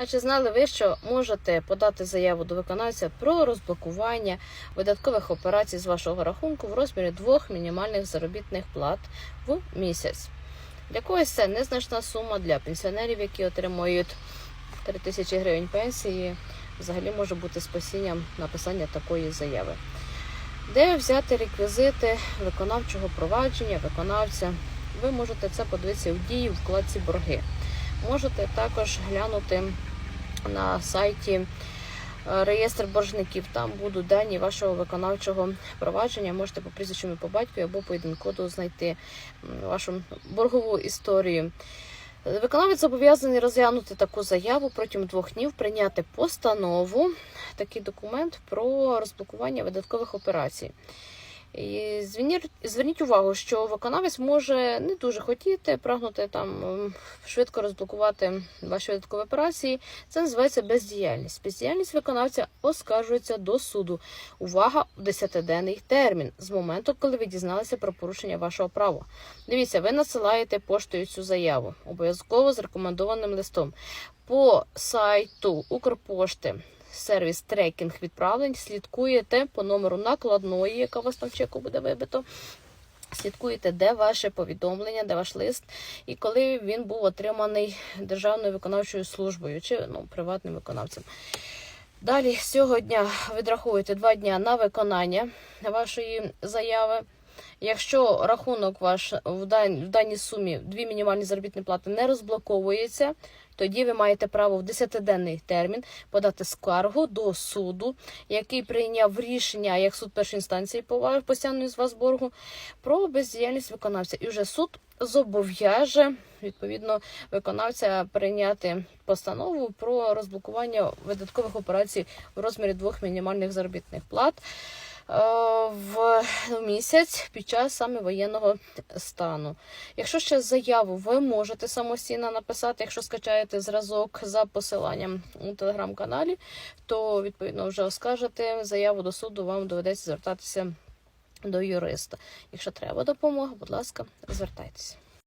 А чи знали ви, що можете подати заяву до виконавця про розблокування видаткових операцій з вашого рахунку в розмірі двох мінімальних заробітних плат в місяць? Для когось це незначна сума для пенсіонерів, які отримують 3 тисячі гривень пенсії. Взагалі може бути спасінням написання такої заяви. Де взяти реквізити виконавчого провадження, виконавця? Ви можете це подивитися в дії вкладці борги. Можете також глянути на сайті е, реєстр боржників. Там будуть дані вашого виконавчого провадження. Можете по прізвищу по батькові або по іденкоду знайти вашу боргову історію. Виконавець зобов'язаний розглянути таку заяву протягом двох днів, прийняти постанову, такий документ про розблокування видаткових операцій. І зверніть, зверніть увагу, що виконавець може не дуже хотіти, прагнути там швидко розблокувати ваші видаткові операції. Це називається бездіяльність. Бездіяльність виконавця оскаржується до суду. Увага в 10-денний термін з моменту, коли ви дізналися про порушення вашого права. Дивіться, ви надсилаєте поштою цю заяву, обов'язково з рекомендованим листом. По сайту Укрпошти сервіс трекінг відправлень, слідкуєте по номеру накладної, яка у вас там в чеку буде вибито. Слідкуєте, де ваше повідомлення, де ваш лист, і коли він був отриманий Державною виконавчою службою чи ну, приватним виконавцем. Далі цього відраховуєте два дня на виконання вашої заяви. Якщо рахунок ваш в дан- в даній сумі дві мінімальні заробітні плати не розблоковується, тоді ви маєте право в 10-денний термін подати скаргу до суду, який прийняв рішення як суд першої інстанції по ва- з вас боргу про бездіяльність виконавця. І вже суд зобов'яже відповідно виконавця прийняти постанову про розблокування видаткових операцій в розмірі двох мінімальних заробітних плат в місяць під час саме воєнного стану. Якщо ще заяву ви можете самостійно написати, якщо скачаєте зразок за посиланням у телеграм-каналі, то відповідно вже оскаржите заяву до суду, вам доведеться звертатися до юриста. Якщо треба допомога, будь ласка, звертайтеся.